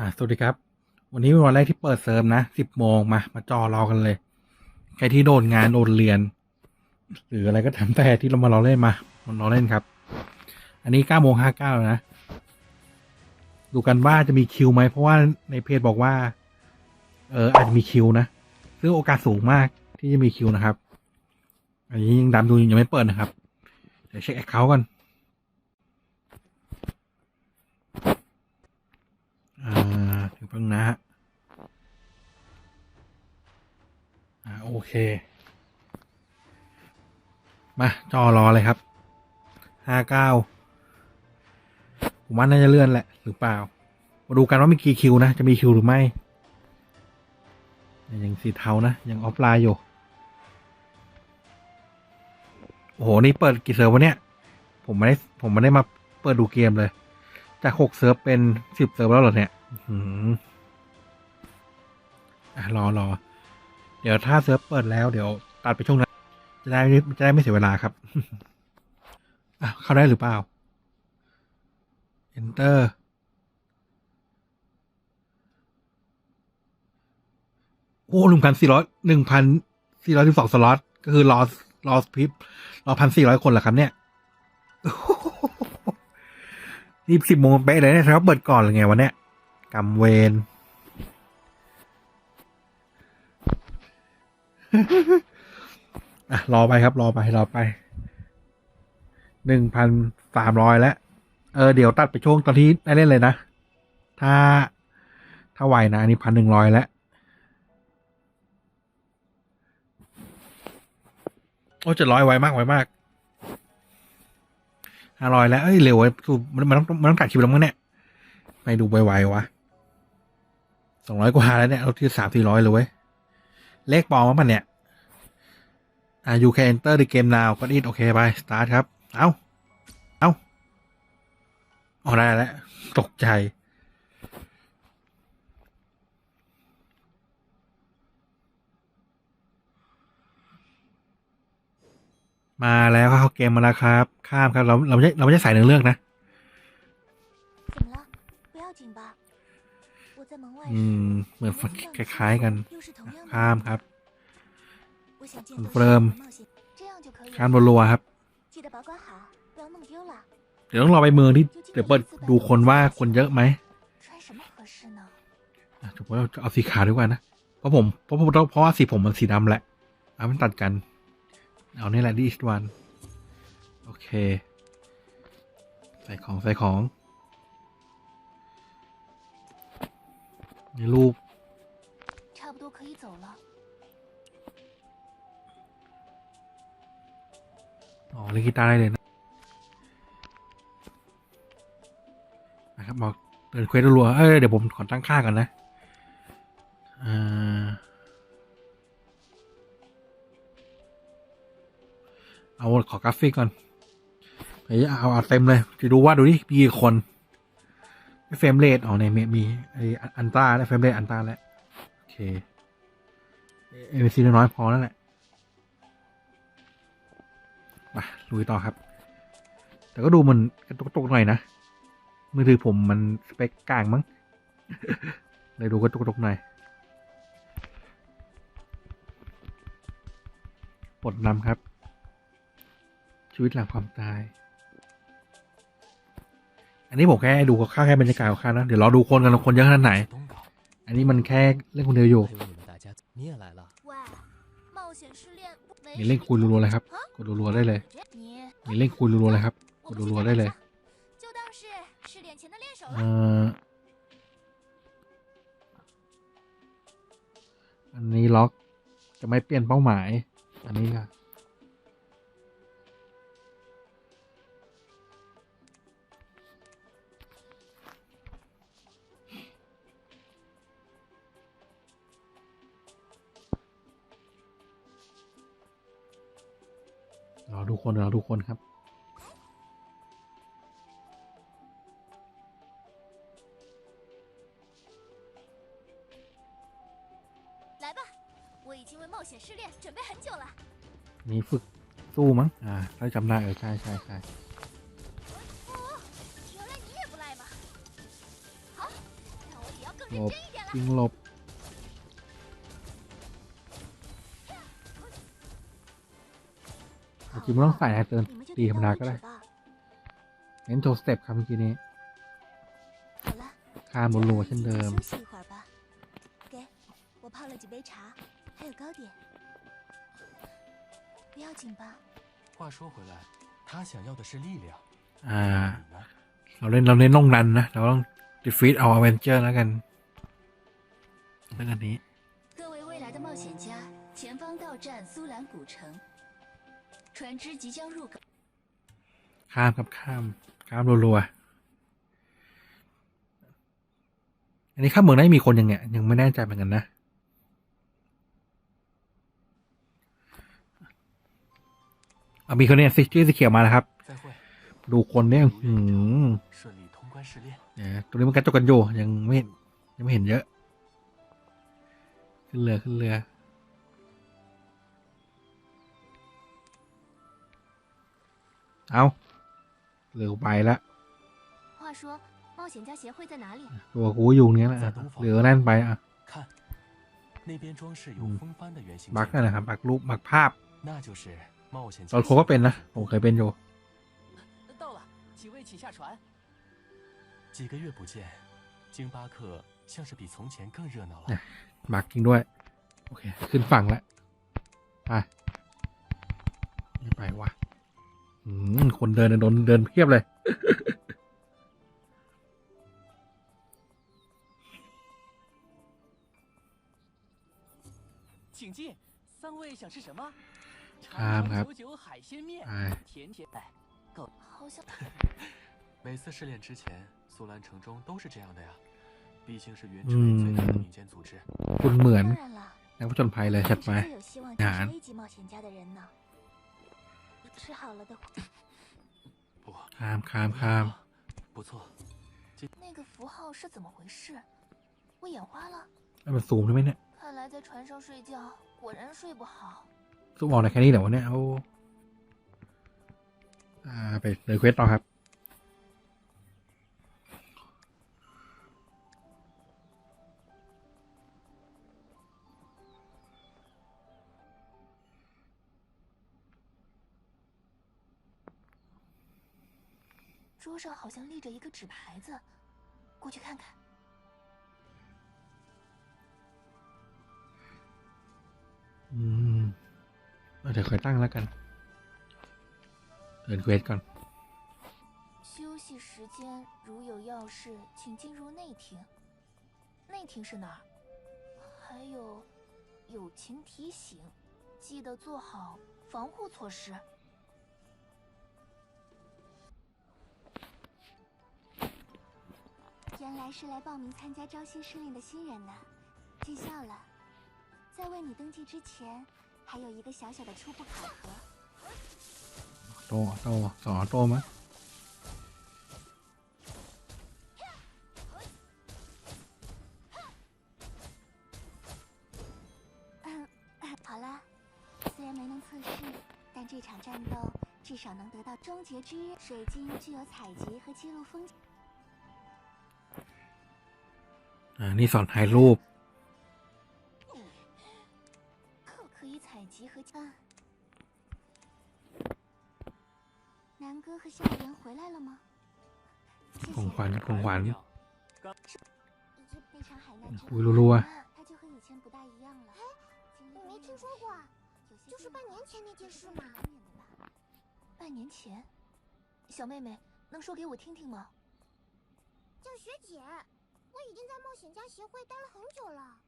อ่าสวัสดีครับ วันนี้เป็นวันแรกที่เปิดเซิร์ฟนะสิบโมงมา มาจอรอกันเลย ใครที่โดนงานโดนเรียน หรืออะไรก็ทำแต่ที่เรามารอเล่นมามันรอเล่นครับ อันนี้เก้าโมงห้าเก้านะ ดูกันว่าจะมีคิวไหม เพราะว่าในเพจบอกว่า เอออาจจะมีคิวนะ ซึ่งโอกาสสูงมากที่จะมีคิวนะครับ อันนี้ยังดำดูยังไม่เปิดนะครับ เดี๋ยวเช็คแอคเคาท์กัน อ่าถึงเพิ่งนะฮะอ่าโอเค มาจอรอเลยครับห้าเก้าผมว่าน่าจะเลื่อนแหละ หรือเปล่า มาดูกันว่ามีกี่คิวนะ จะมีคิวหรือไม่ยังสีเทานะ ยังออฟไลน์อยู่ โอ้โห นี่เปิดกี่เซิร์ฟวะเนี่ย ผมไม่ได้ ผมไม่ได้มาเปิดดูเกมเลย จากหกเซิร์ฟเป็นสิบเซิร์ฟแล้วเหรอเนี่ยอื้อหืออะรอรอ เดี๋ยวถ้าเซิร์ฟเปิดแล้วเดี๋ยวตัดไปช่วงนั้น จะได้ไม่จะได้ไม่เสียเวลาครับ อะ เข้าได้หรือเปล่า enter โอ้หนึ่งพันสี่ร้อยหนึ่งพันสี่ร้อยสิบสองสล็อต ก็คือรอรอพิบรอพันสี่ร้อยคนเหรอครับเนี่ย นี่สิบโมงเป๊ะเลยเนี่ยครับเปิดก่อนเลยไงวันเนี้ยกำเวนอะรอไปครับ รอไปรอไปหนึ่งพันสามร้อยแล้ว เออ เดี๋ยวตัดไปช่วงตอนที่ได้เล่นเลยนะ ถ้า ถ้าไหวนะ อันนี้พันหนึ่งร้อยแล้ว โอ้จะร้อยไวมากไวมาก ห้าร้อยแล้วเอ้ยเร็วไว้สูมันมันต้องมันต้องตัดคลิปแล้วมั้งเนี่ยไปดูไวๆวะสองร้อยกว่าแล้วเนี่ยเราที่สามสี่ร้อยเลยเว้ยเลขปลอมมั้งมันเนี่ยอ่า you can enter the game now ก็อินโอเคไป สตาร์ทครับ เอาเอาออกได้แล้ว ตกใจ มาแล้วเข้าเกมมาแล้วครับ ข้ามครับ เราเราไม่ใช่เราไม่ใช่สายหนึ่งเรื่องนะอืมเหมือนคล้ายๆกัน ข้ามครับคอนเฟิร์มข้ามรัวๆครับ เดี๋ยวต้องรอไปเมืองที่เดี๋ยวเปิดดูคนว่าคนเยอะไหมถูกว่าเอาสีขาวดีกว่านะ เพราะผมเพราะผมเพราะว่าสีผมมันสีดำแหละเอามันตัดกัน เอานี่แหละดิสวันโอเค ใส่ของใส่ของนี่รูป 差不多可以走了。 อ๋อเล่นกีตาร์ได้เลยนะนะครับบอกเดินเควสรัวๆเอ้ยเดี๋ยวผมขอตั้งค่ากันนะอ่า เอาขอกราฟิกก่อนเฮ้ยเอาเอาเต็มเลยจะดูว่าดูดิมีกี่คนเฟรมเรทอ๋อเนี่ยมีมีไออันตาและเฟรมเรทอันตาแล้วโอเคเอ็มซีน้อยพอแล้วแหละมาลุยต่อครับ แต่ก็ดูมันกระตุกกระตุกหน่อยนะมือถือผมมันสเปคกลางมั้งเลยดูกระตุกกระตุกหน่อยปลดนำครับ ชีวิตหลังความตาย อันนี้ผมแค่ดูค่าแค่บรรยากาศค่านะ เดี๋ยวรอดูคนกันคนเยอะขนาดไหน อันนี้มันแค่เล่นคนเดียวอยู่มีเล่นคุยรัวๆเลยครับกดรัวๆได้เลยมีเล่นคุยรัวๆเลยครับกดรัวๆได้เลยอันนี้ล็อกจะไม่เปลี่ยนเป้าหมาย อันนี้ค่ะ ทุกคนเราทุกคนครับนี่ฝึกสู้มั้ง อ่า ถ้าจำได้เออใช่ใช่ใช่หลบยิงหลบจริงๆไม่ต้องใส่นะเติม 你们就 ตีธรรม 点 ดา 到 ก็ 为 ได้ 止吧。 เน้นโชว์สเต็ปครับเมื่อกี้นี้ 好了， ข้ามบนรัวเช่นเดิม 休息一会儿吧。给，我泡了几杯茶，还有糕点。不要紧吧？话说回来，他想要的是力量， อ่า 你呢？ เราเล่นเราเล่นลงรันนะ เราต้องดิฟีตเอาอเวนเจอร์แล้วกันเรื่องอันนี้ 各位未来的冒险家，前方到站苏兰古城， 船只即将入港。 ข้ามครับข้าม ข้ามรัวๆ อันนี้ข้ามเมืองได้มีคนยังไงยังไม่แน่ใจเหมือนกันนะ เอามีคนเนี่ยซิชื่อสีเขียวมาแล้วครับ 再会， ดูคนเนี่ยหืม 顺利通关试炼。 เนี่ยตัวนี้มันกระจกกันอยู่ยังไม่เห็นยังไม่เห็นเยอะ ขึ้นเรือขึ้นเรือ เอาเร็วไปละตัวกูอยู่เนี้ยแหละเหลือแน่นไปอะบักนะครับบักรูปบักภาพตอนโคก็เป็นนะผมเคยเป็นอยู่บักจริงด้วย โอเค ขึ้นฝั่งแล้ว ไป ไปวะ คนเดินโดนเดินเพียบเลย 请进，三位想吃什么？啊长长久久海鲜面，哎甜甜哎，够。好像每次试炼之前，苏兰城中都是这样的呀，毕竟是原汁最大的民间组织。 คุณเหมือน 当然了， นักผจญภัยเลยชัด 你 ไหม 是最有希望啊成为一级冒险家的人呢。 吃好了的话，不， ข้ามข้ามข้าม 不错，那个符号是怎么回事？我眼花了。 แล้วมันซูมได้ไหมเนี่ย 看来在船上睡觉果然睡不好。 ซูมออกได้แค่นี้เหรอวะเนี่ยโอ้อ่า ไปเลยเควสต่อครับ 桌上好像立着一个纸牌子，过去看看。 อืมเอาเดี๋ยวค่อยตั้งแล้วกัน เดินเควสก่อน 休息时间如有要事，请进入内厅。内厅是哪儿？还有，友情提醒，记得做好防护措施。 原来是来报名参加招新试炼的新人呢见笑了。在为你登记之前还有一个小小的初步考核。等我等我早吗好了虽然没能测试但这场战斗至少能得到终结之日。水晶具有采集和记录风景。อ่า นี่สอนถ่ายรูป 可可以采集和嗯。南哥和校园回来了吗？谢 ของ 谢 ข。วัญของขวัญ 娘那场海难之 อุ้ยรัว 他就和以前不大一样了。我没听说过，就是半年前那件事嘛。半年前，小妹妹能说给我听听吗？叫学姐， 他已经在冒险家协会待了很久了。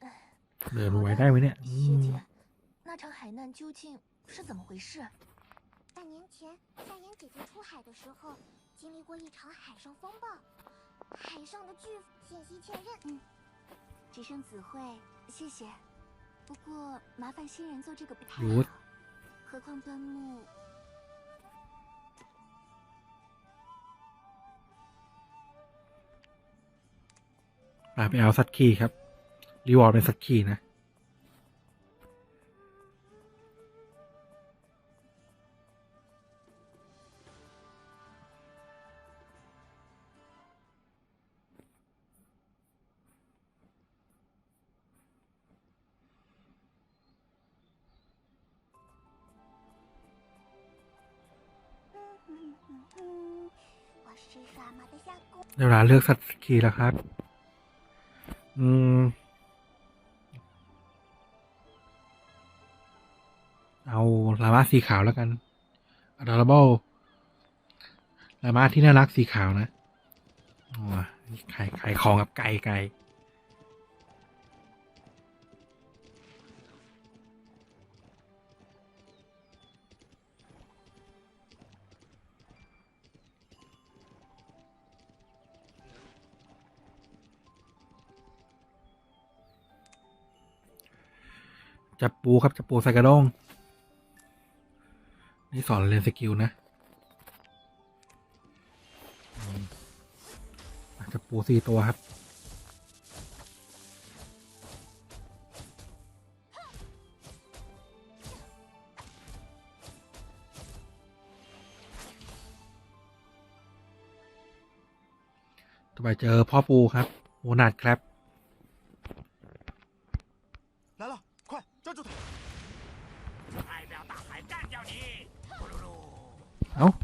哎，能活下来吗？那场海难究竟是怎么回事？半年前，夏言姐姐出海的时候，经历过一场海上风暴。海上的巨，信息确认。嗯，只剩子会，谢谢。不过麻烦新人做这个不太好，何况端木。 อ่าไปเอาสัดคีครับ รีวอร์ดเป็นสัดคีนะ เวลาเลือกสัตว์คีแล้วครับ อืม เอาลามาสีขาวแล้วกัน adorable ลามาที่น่ารักสีขาวนะอ้ยขายขายของกับไก่ไก่ จับปูครับ จับปูใส่กระด้งนี่สอนเรียนสกิลนะจับปูสี่ตัวครับต่อไปเจอพ่อปูครับโมนาดครับ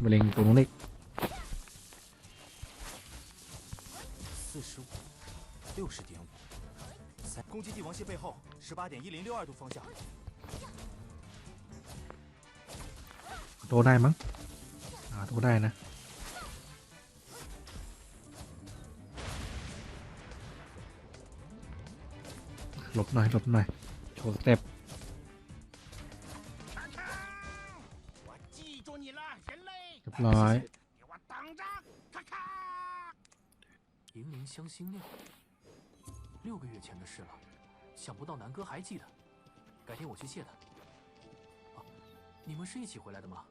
เอ้าไปเล็งตัวนู้นอีก 四十五，六十点五，三，攻击帝王蟹背后，十八点一零六二度方向。 โตได้มั้ง อ่าโตได้นะ หลบหน่อย หลบหน่อย โชว์สเต็ป 来。给我等着咔咔银铃香辛料六个月前的事了想不到南哥还记得。改天我去谢他。你们是一起回来的吗？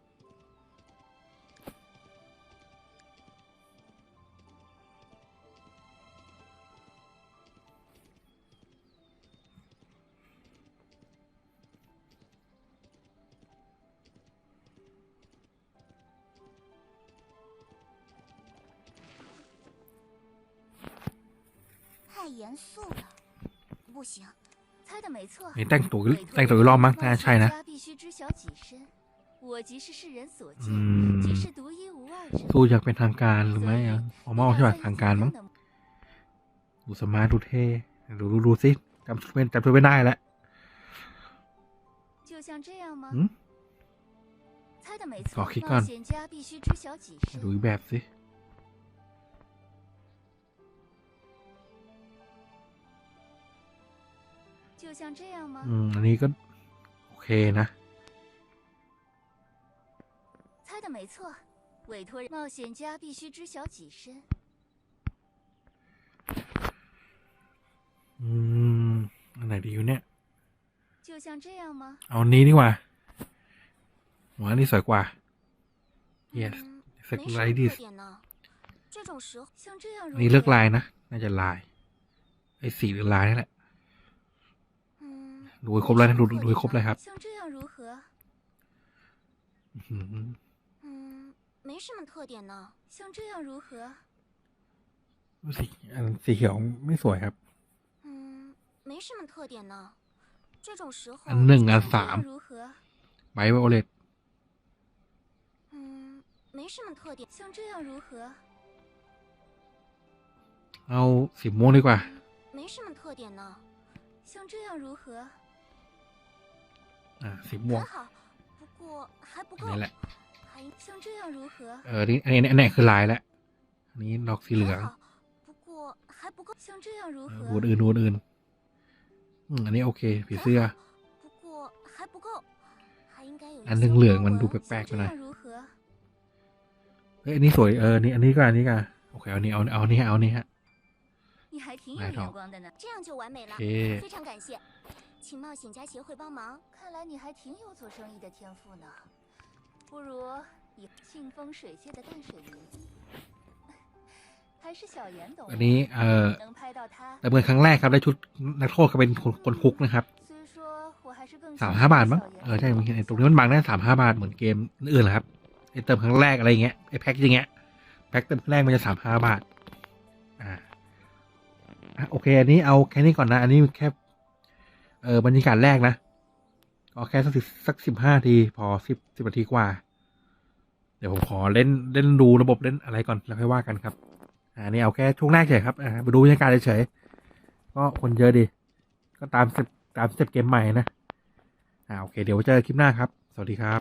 太严肃了，不行，猜的没错。 นี่แต่งตัวแต่งตัวอีกรอบมั้งน่าใช่นะ 冒险家必须知晓己身，我即是世人所见， อืม 即是独一无二者。 สู้อยากเป็นทางการหรือไม่อ่ะฟอร์มอลใช่ป่ะทางการมั้ง ดูสมาร์ทดูเท่ดูดูดูสิจำชุดเป็นจำชุดไม่ได้แล้ว 就像这样吗？嗯猜的没错搞黑，干冒险家必须知晓己 ดู 身。 อีกแบบสิ อืม อันนี้ก็ โอเคนะ己身嗯อันไหนดีอยู่เนี่ยเอานี้ดีกว่าหัวนี่สวยกว่า yes สักไรดิสนี่เลือกลายนะ น่าจะลาย ไอ้สีหรือลายนี่แหละ ดูให้ครบเลยนะ ดูดูดูให้ครบเลยครับ 像这样如何？ อื้อหือ 嗯，没什么特点呢。像这样如何？ ดูสีอันสีเขียวไม่สวยครับ 嗯，没什么特点呢。这种时候， อันหนึ่งอัน 这 สาม 样如何？ ไบโอเลต 嗯，没什么特点。像这样如何？ เอาสีม่วงดีกว่า 没什么特点呢。像这样如何？ อ่าสีม่วงนี่แหละเออนี่อันนี้อันนี้คือลายแล้วอันนี้ดอกสีเหลืองวูดอื่นวูดอื่นอันนี้โอเคผีเสื้ออันหนึ่งเหลืองมันดูแปลกๆไปหน่อยเฮ้ยอันนี้สวยเออนี่อันนี้ก็อันนี้ก็โอเคเอานี้เอาเอานี้ฮะเอานี้ฮะนายทองโอเค 请冒险家协会帮忙。看来你还挺有做生意的天赋呢。不如以信风水蟹的淡水鱼，还是小严懂 อันนี้ เออ 能拍到他。 แต่เมื่อครั้งแรกครับได้ชุดนักโทษเขาเป็นคนคนคุกนะครับ 虽说我还是更 สาม 喜 ห้า 欢 บาทมั้ง 小严 เออใช่มันไอ้ตรงนี้มันบางได้สามห้าบาทเหมือนเกมอื่นๆแหละครับไอ้เติมครั้งแรกอะไรอย่างเงี้ยไอ้แพ็คอย่างเงี้ยแพ็คเติมครั้งแรกมันจะสามห้าบาท อ่าอ่ะโอเค อันนี้เอาแค่นี้ก่อนนะ อันนี้แค่ เออบรรยากาศแรกนะก็แค่สักสิบสักสิบห้าที พอสิบสิบนาทีกว่า เดี๋ยวผมขอเล่นเล่นดูระบบเล่นอะไรก่อนแล้วค่อยว่ากันครับ อ่านี่เอาแค่ช่วงแรกเฉยครับอ่ามาดูบรรยากาศเฉยก็คนเยอะดี ก็ตามสเต็ปตามสเต็ปเกมใหม่นะ อ่าโอเค เดี๋ยวเจอคลิปหน้าครับ สวัสดีครับ